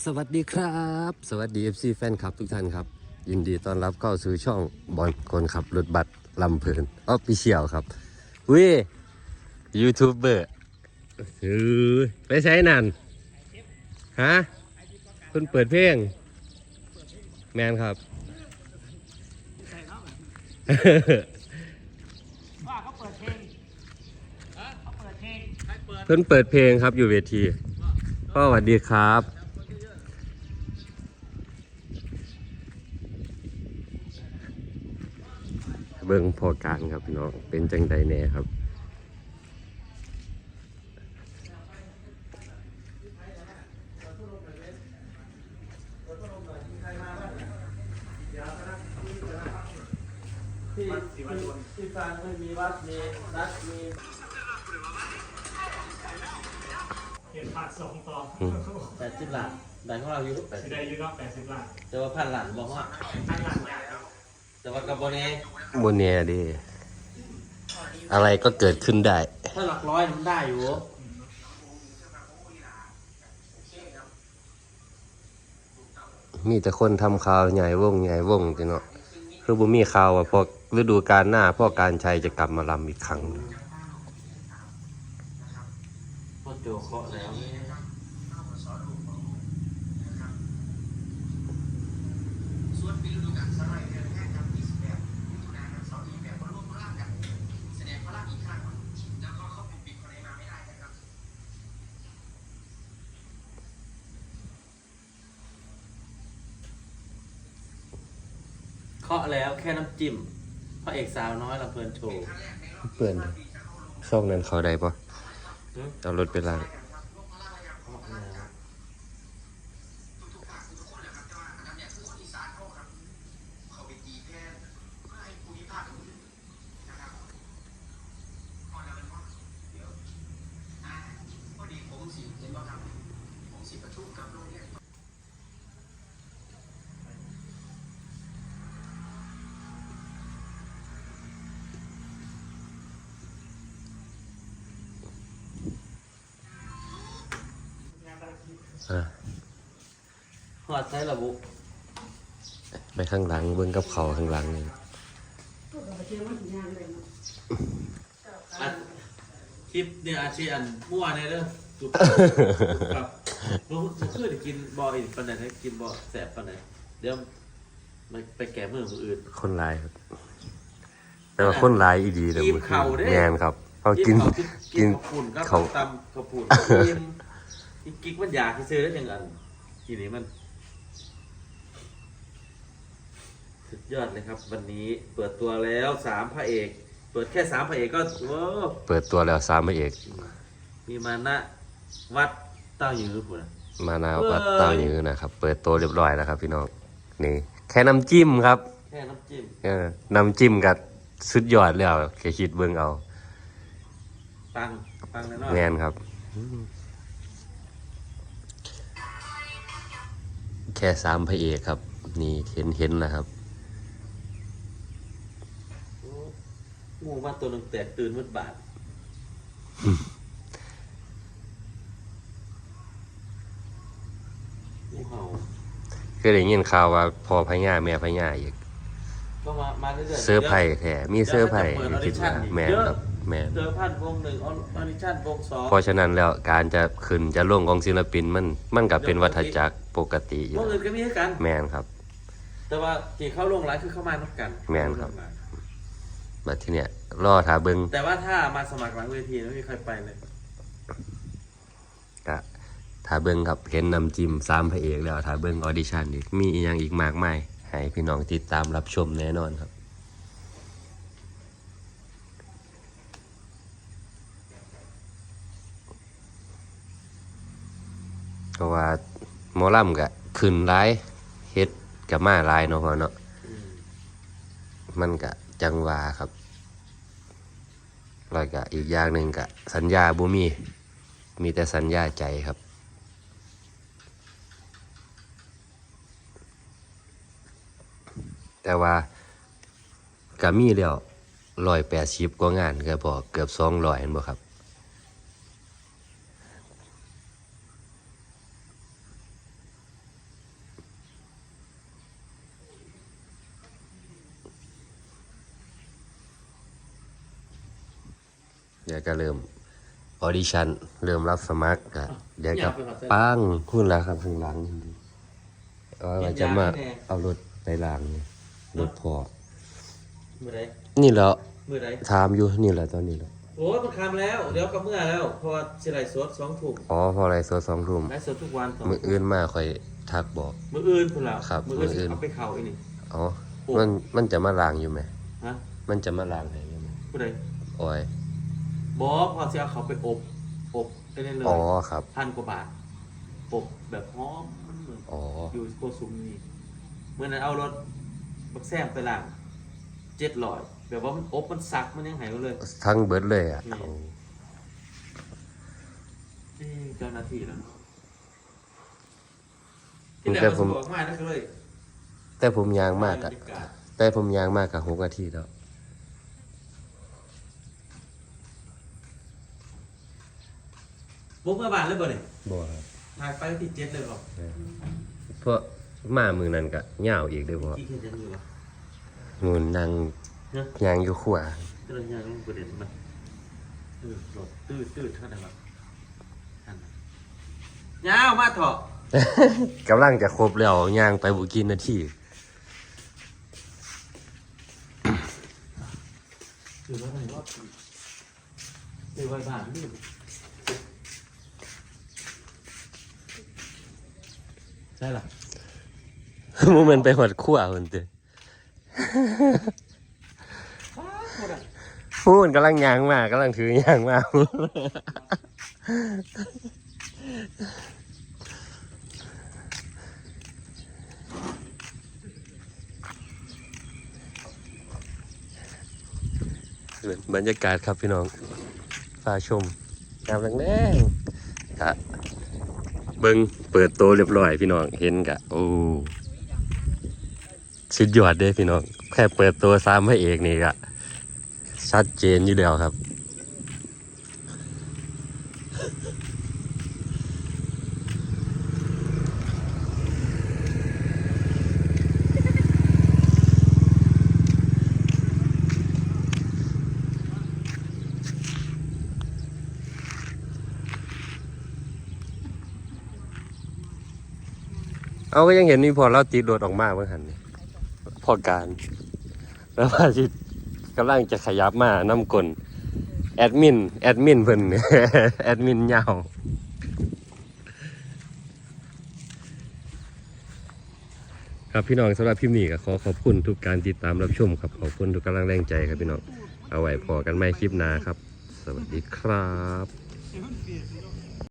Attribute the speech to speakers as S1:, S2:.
S1: สวัสดีครับ สวัสดี FC แฟนคลับทุกท่านครับ ยินดีต้อนรับเข้าสู่ช่องบอลคนขับรถบัสลำเพลินออฟฟิเชียลครับวิยูทูบเบอร์ถือไปใช้นั่นฮะคุณเปิดเพลง แมนครับ
S2: ว่าเขาเปิดเพลงเขาเปิดเพลง
S1: เพิ่นเปิดเพลงครับอยู่เวทีพ่อสวัสดีครับ บิ่งพอการครับพี่น้องเป็นจังใดแน่ครับ
S3: ที่ที่ฟังไม่มีวัดมีนัดมี
S2: เห็นผัดสองต่อ
S3: แปดสิบหลังดันของเราอยู่แปด
S2: สิได้อยืดรอบแปดสิบล้าน
S3: แต่ว่าพันหลังบอกว่า
S2: ทั้งหลังใหญ่ครับ
S3: แต่ว่ากับโบเน่
S1: บนเนี้ยดิอะไรก็เกิดขึ้นได้
S3: ถ้าหลักร้อยมันได้อยู่
S1: มีแต่คนทำข่าวใหญ่วงใหญ่วงจีเนาะคือบ่มีข่าวว่าพอฤดูกาลหน้าพ่อการชัยจะกลับมาลำอีกครั้งหนึ่ง
S3: พอโจเคาะแล้วาะแล้วแค่น้ำจิ้มพระเอกสาวน้อยลำเพลินโชว์
S1: เพื่อนช่องนั้นเขาได้ปะ
S3: หึ
S1: เอารถไปล้าง อะ
S3: หอดใช้ระบุ
S1: ไปข้างหลังเบิ่งกับเขาข้างหลังนี่
S3: อันคลิปเนี่ยอาชีอันมั่วเนี่ยเด้อจุกครับรู้คือจะกินบ่ออีกปันไหนให้กินบ่อแสบปันไหนเดี๋ยวมันไปแก่เมื่อมืออื่น
S1: คนร้ายครับแต่ว่าคนร้ายอีดีเลย
S3: กิน
S1: มื่อคื
S3: เข่าเด้
S1: แงนครับเขากิน
S3: กิ
S1: กิ
S3: น
S1: น
S3: ข้าวปุ้นครับ
S1: เขา
S3: ตำข้าวปุ้นกิน กินกิ๊กมันอยากที่ซื้อได้ยังไงกินนี้มัน สุดยอดเลยครับ วันนี้เปิดตัวแล้วสามพระเอก เปิดแค่สามพระเอกก็โอ้
S1: เปิดตัวแล้วสามพระเอก
S3: มีมานะวัดเต้ายือผมนะ
S1: มานา
S3: เอ้ย
S1: วัดเต้ายื้อนะครับ เปิดตัวเรียบร้อยแล้วครับ พี่น้องนี่ แค่น้ำจิ้มครับ
S3: แค่น้ำจิ้ม
S1: เออน้ำจิ้มกับสุดยอดแล้วแค่คิดเบิ่งเอา
S3: ปังปังแน่นอน
S1: แงนครับ ค่สามพระเอกครับ นี่เห็นเห็นนะครับ
S3: โอ้งูมาตัวหนึงแตกตื่นมืดบาดงูเห่า
S1: ก็ได้ยินข่าวว่าพอพญาแม่พญาอีก
S3: ก็มามาเรื่อยๆ
S1: เสื้อร์ไผ่แท้มีเสื้อร์ไผ่
S3: เดี๋ยวมันจะเปิด
S1: คิดว่า
S3: audition อีก
S1: แมน
S3: เยอะ
S1: ครับ แมน
S3: เจอพันวงหนึ่งออดิชั่นวงสอง
S1: เพราะฉะนั้นแล้วการจะขึ้นจะลงของศิลปินมันมันก็เป็นวัฏจักรปกติอยู่
S3: วงอื่นก็มีให้กัน
S1: แมนครับ
S3: แต่ว่าที่เข้าลงไลฟ์คือเข้ามานักกัน
S1: แม่นครับบัดที่เนี้ยรอถาเบิง
S3: แต่ว่าถ้ามาสมัครหลังเวทีไม่มีใครไปเลย
S1: กะถาเบิงครับเห็นนำจิมสามพระเอกแล้วถาเบิงออดิชั่นอีกมีอีกอย่างอีกมากมายให้พี่น้องติดตามรับชมแน่นอนครับ เพราะว่าหมอลำกะขึ้นร้ายเฮ็ดกับมาหลายเนาะพ่อเนาะ
S3: มั
S1: นกะจังหวาครับแล้วก็อีกอย่างหนึ่งกะสัญญาบ่มี มีแต่สัญญาใจครับแต่ว่าก็มีแล้วร้อยแปดสิบกว่างานก็พอเกือบสองร้อยเห็นบ่ครับ เดี๋ยวก็เริ่มออดิชั่นเริ่มรับสมัครก็เดี๋ยวก็ปังพูดแล้วครับข้างหลังว่าว่าจะมาเอารถไปล้างนี่รถพอ
S3: มือไร
S1: นี่แหล้ว
S3: มือไร
S1: ถามอยู่นี่แหละตอนนี้แหละ
S3: โอ้ยมันคำแล้ว เดี๋ยวก็เมื่อแล้วเพราะว่าสิไลฟ์สดสองถุง
S1: อ๋อพออะไรโซสองทุ่ม
S3: ไลฟ์สดทุกวันสอง
S1: มืออื่นมาค่อยทักบอก
S3: มืออื่นพุ่นแล้ว
S1: ครับ
S3: มืออื่น
S1: มื้ออื่น
S3: เอาไปเข่าอีนี่
S1: อ๋อมันมันจะมาล้างอยู่ไหม
S3: ฮะ
S1: มันจะมาล้างให้อยู่ไหม
S3: ผู้ใด
S1: โอ้ย
S3: บอกพอจะเอาเขาไปอบอบได้เลย
S1: อ๋อครับ
S3: พันกว่าบาทอบแบบหอมมันเหมือน
S1: อ๋อ
S3: อยู่โกซุมนี่เมื่อนั้นเอารถบักแซมไปล้างเจ็ดลอยแบบว่ามันอบมันซักมันยังหายไปเลย
S1: ทั้งเบิดเลยอะ
S3: นี่เอ้ยเจ้าหน้าที่แล้วเนอะที่แรกมันบอกมานั่นก็เลย
S1: แต่ผมยางมาก
S3: บร
S1: อะ
S3: รยากาศ
S1: แต่ผมยางมากกับหกนาทีแล้ว
S3: บุ๊กเมื่อบานเลยบ่เนี่ย
S1: บ่ครับ
S3: ถ่ายไปติดเจ็ดเลยบ่
S1: เพราะมามือนั้นก็ยาวอีกเด้อบ่
S3: กี่เข็นยังอยู่วะ
S1: มูนนั่ง
S3: เนาะ
S1: ยางอยู่ขวา
S3: ก็เลยยังต้องประเด็นมันตื้อหลดตื้อตื้อเท่านั้นวะอันนั้นยาวมาเถอะ
S1: กำลังจะครบแล้วยางไปบุกินนาที
S3: ถือว่าไงรอบถือไว้บ้านนี่ ช่หรอ
S1: มูมันไปหดขวาคนเตอมูมันกำลังยางมากกำลังถือยางมากบรรยากาศครับพี่น้องฟ้าชมงามแรงๆกะ เบิ้งเปิดโตเรียบร้อยพี่น้องเห็นกะโอ้สุดยอดเด้พี่น้องแค่เปิดตัวซ้ำให้เอกนี่กะชัดเจนอยู่แล้วครับ เอาก็ยังเห็นมีพอเราตีโดดออกมาเมื่อหันนี่พอการ แล้วว่าสิกำลังจะขยับมาน้ำกลแอดมิน แอดมินเพิ่นแอดมินยาวครับพี่น้องสำหรับพิมพ์นี้ก็ขอขอบคุณทุกการติดตามรับชมครับขอบคุณทุกกำลังแรงใจครับพี่น้อง เอาไว้พอกันไม่คลิปหน้าครับ สวัสดีครับ